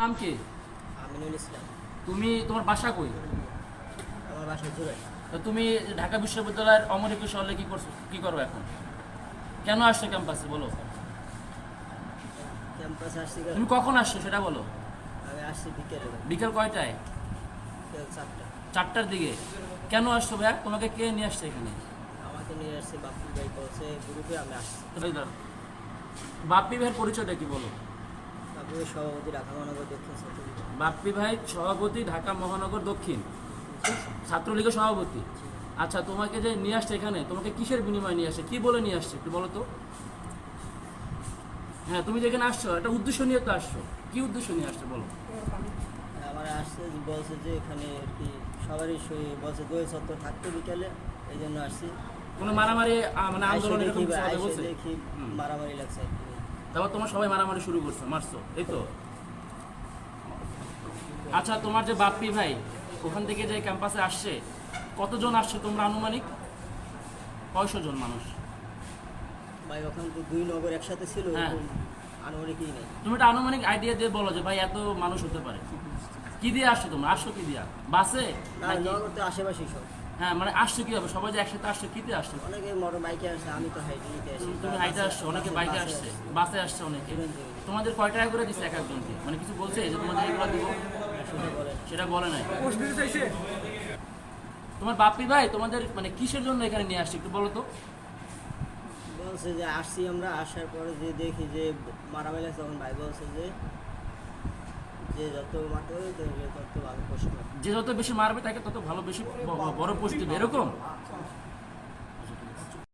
নাম কি? আমিনুল ইসলাম। তুমি তোমার বাসা কই? আমার বাসা জুড়ে তো তুমি ঢাকা বিশ্ববিদ্যালয়ের অমর একুশ হলে কি করছ? কি করো এখন? কেন আসছো ক্যাম্পাসে বলো? ক্যাম্পাস আসছি তুমি কখন আসছো সেটা বলো। আমি আসছি বিকেলে। বিকেল কয়টায়? চারটা। চারটার দিকে। কেন আসছো ভাইয়া? তোমাকে কে নিয়ে আসছে এখানে? আমাকে নিয়ে আসছি বাপু ভাই বলছে গ্রুপে আমি আসছি। বাপ্পি ভাইয়ের পরিচয়টা কি বলো? সভাপতি ঢাকা মহানগর দক্ষিণ বাপ্পি ভাই সভাপতি ঢাকা মহানগর দক্ষিণ। ছাত্রলীগের সভাপতি। আচ্ছা তোমাকে যে নিয়ে আসছে এখানে তোমাকে কিসের বিনিময়ে নিয়ে আসছে? কি বলে নিয়ে আসছে একটু বলো তো? হ্যাঁ তুমি যেখানে আসছো একটা উদ্দেশ্য নিয়ে তো আসছো। কি উদ্দেশ্য নিয়ে আসছো বলো? আমার আসছে বলছে যে এখানে আর কি সবারই বলছে দই সত্তর থাকতো বিকেলে এই জন্য আসছি। কোনো মারামারি মানে আন্দোলন দেখি। মারামারি লাগছে। তারপর তোমার সবাই মারামারি শুরু করছ মারছো এই তো। আচ্ছা তোমার যে বাপ্পি ভাই ওখান থেকে যে ক্যাম্পাসে আসছে কতজন আসছে তোমরা আনুমানিক? কয়শো জন মানুষ? ভাই ওখান তো দুই নগর একসাথে ছিল হ্যাঁ। এরকম আনুমানিকই নেই। তুমি একটা আনুমানিক আইডিয়া দিয়ে বলো যে ভাই এত মানুষ হতে পারে। কি দিয়ে আসছো তোমরা? আসছো কি দিয়া? বাসে? নগর তো আশেপাশেই সব। হ্যাঁ মানে আসছো কি হবে সবাই যে একসাথে আসছো কিতে আসছো? অনেকে মোটর বাইকে আসছে আমি তো হাইটে নিতে আসি। তুমি হাইটে আসছো অনেকে বাইকে আসছে বাসে আসছে অনেকে। তোমাদের কয় টাকা করে দিচ্ছে এক একজনকে? মানে কিছু বলছে যে তোমাদের এগুলো দিব? সেটা বলে। সেটা বলে নাই। তোমার বাপ্পি ভাই তোমাদের মানে কিসের জন্য এখানে নিয়ে আসছে একটু বলো তো। বলছে যে আসছি আমরা আসার পরে যে দেখি যে মারামারি লাগছে তখন ভাই বলছে যে যে যত তত ভালো যে যত বেশি মারবে, তাকে তত ভালো বেশি বড় পোস্ট দেবে এরকম?